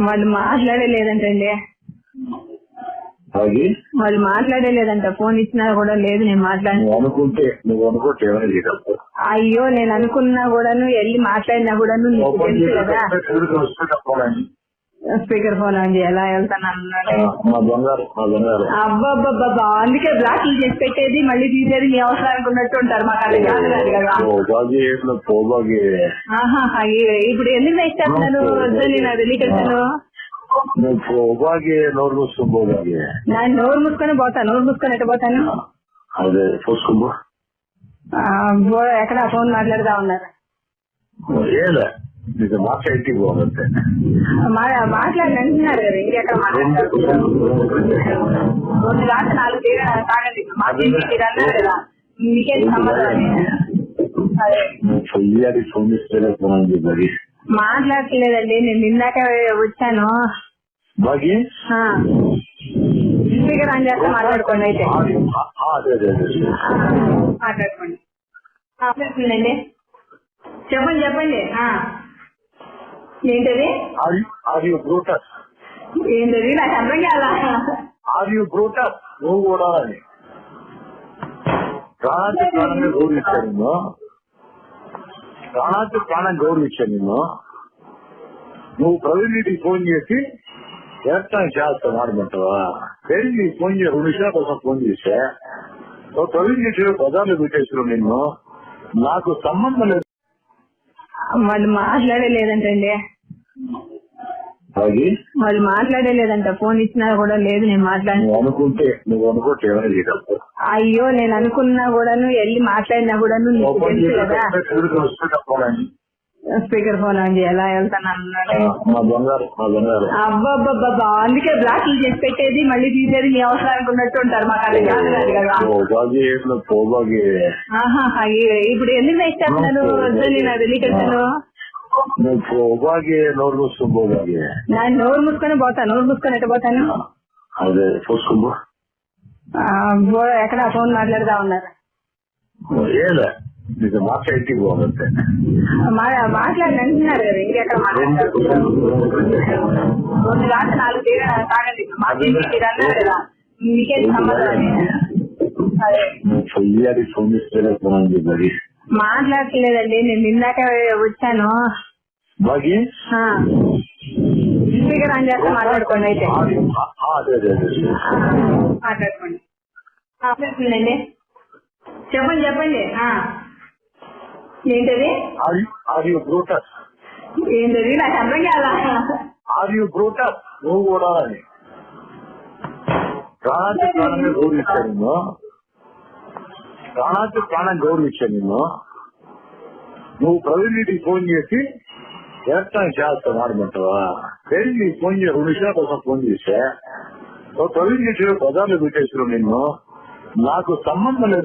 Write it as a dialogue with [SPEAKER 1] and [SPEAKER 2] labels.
[SPEAKER 1] వాళ్ళు మాట్లాడలేదంటండి.
[SPEAKER 2] అది
[SPEAKER 1] వాళ్ళు మాట్లాడలేదంట. ఫోన్ ఇచ్చినా కూడా లేదు నేను మాట్లాడి.
[SPEAKER 2] నువ్వు అనుకుంటే నువ్వు అనుకుంటే ఏమైనా చేయగలవు?
[SPEAKER 1] అయ్యో నేను అనుకున్నా కూడాను వెళ్ళి మాట్లాడినా కూడాను నీకు తెలుసు కదా. స్పీకర్ ఫోన్ ఆన్ చేయాలా వెళ్తాను అన్నాడు. అబ్బబ్బబ్బా అందుకే బ్లాక్ చేసి పెట్టేది మళ్ళీ తీసేది మీ అవసరానికి ఉన్నట్టు ఉంటారు మాకు అది ఇప్పుడు ఎందుకు ఇష్టపడతాను వద్దని నా తెలియకను
[SPEAKER 2] నువ్వు పోబాగి నోరు మూసుకో పోబాగి
[SPEAKER 1] నా నోరు మూసుకొని పోతాను నోరు మూసుకొని ఎట్ట పోతాను?
[SPEAKER 2] అదే
[SPEAKER 1] ఎక్కడ ఫోన్ మాట్లాడుతా ఉన్నారు?
[SPEAKER 2] ఏలే.
[SPEAKER 1] మాట్లాడి అంటున్నారు కదా ఇంకెక్కడ మాట్లాడతారు రెండు దాకా నాలుగు తీర తాగండి. మాట్లాడి తీరన్నారు కదా. మీకేం సంబంధం అది? అదే.
[SPEAKER 2] నువ్వు చెయ్యాలి ఫోన్ ఇస్తే మరి.
[SPEAKER 1] మాట్లాడట్లేదండి. నేను నిన్నాక వచ్చాను. స్పీకర్ ఆన్ చేస్తే మాట్లాడుకోండి అయితే. మాట్లాడుకోండి. చెప్పండి చెప్పండి. ఏంటది?
[SPEAKER 2] ఆర్ యూ బ్రూటస్
[SPEAKER 1] ఏంటది? నాకు అర్థం కాదా
[SPEAKER 2] ఆర్ యూ బ్రూటస్ నువ్వు కూడా అని ప్రాణానికి ప్రాణంగా గౌరవించాను నిన్ను. ప్రాణానికి ప్రాణం గౌరవించాను నిన్ను. నువ్వు ప్రవీణ్ ఫోన్ చేసి ఎలక్ట్రానిక్ చేస్తాను ఆడమంటావా ప్రవీణ్ నీకు ఫోన్ చేసి రెండు విషయాల కోసం ఫోన్ చేసా. నువ్వు ప్రవీణ్ రెడ్డి బజార్లో పెట్టేసిన నిన్ను. నాకు సంబంధం లేదు.
[SPEAKER 1] వాళ్ళు మాట్లాడలేదంటండి.
[SPEAKER 2] అది
[SPEAKER 1] వాళ్ళు మాట్లాడలేదంట ఫోన్ ఇచ్చినా కూడా లేదు నేను మాట్లాడి
[SPEAKER 2] నువ్వు అనుకుంటే నువ్వు అనుకుంటే ఏమైనా చేయగలవు.
[SPEAKER 1] అయ్యో నేను అనుకున్నా కూడాను వెళ్ళి మాట్లాడినా కూడాను నీకు తెలుసు కదా. స్పీకర్ ఫోన్ ఆన్ చేయాలా వెళ్తాను అబ్బబ్బబ్బా అందుకే బ్లాక్ చేసి పెట్టేది మళ్ళీ తీసేది మీ అవసరానికి ఉన్నట్టు ఉంటారు మాకు అది ఇప్పుడు ఎందుకు ఇష్టపడతాను వద్దని నా
[SPEAKER 2] పోబాగి నోరు పోబాగి
[SPEAKER 1] నా నోరు మూసుకొని పోతాను నోరు మూసుకొని ఎట్ట పోతాను?
[SPEAKER 2] అదే చూసుకో
[SPEAKER 1] ఆ, బో- ఎక్కడ ఫోన్ మాట్లాడుతా ఉన్నారు
[SPEAKER 2] ఏలే నీకు మాట ఇంటికి పోగంతే
[SPEAKER 1] మా- మాట్లాడి అంటున్నారు కదా ఇంకెక్కడ మాట్లాడతారు రెండు దాకా నాలుగు తీర తాగండి. మాట్లాడి తీరన్నారు కదా. మీకేం సంబంధం
[SPEAKER 2] ఫోన్
[SPEAKER 1] మాట్లాడట్లేదండి. నేను నిన్నాక వచ్చాను.
[SPEAKER 2] బాగి.
[SPEAKER 1] స్పీకర్ ఆన్ చేస్తే మాట్లాడుకోండి అయితే. మాట్లాడుకోండి. చెప్పండి చెప్పండి. ఏంటది?
[SPEAKER 2] ఆర్ యూ బ్రూటస్
[SPEAKER 1] ఏంటది? నాకు అర్థం కాదా
[SPEAKER 2] ఆర్ యూ బ్రూటస్ నువ్వు కూడా ప్రాణానికి ప్రాణం గౌరవించాను నిన్ను. నువ్వు ప్రవీణ్ ఫోన్ చేసి ఎలక్ట్రానిక్ చేస్తాను ఆడమంటావా ప్రవీణ్ నీకు ఫోన్ చేసి రెండు విషయాల కోసం ఫోన్ చేసా ప్రవీణ్ రెడ్డి బజార్లో పెట్టేసిన నిన్ను. నాకు సంబంధం లేదు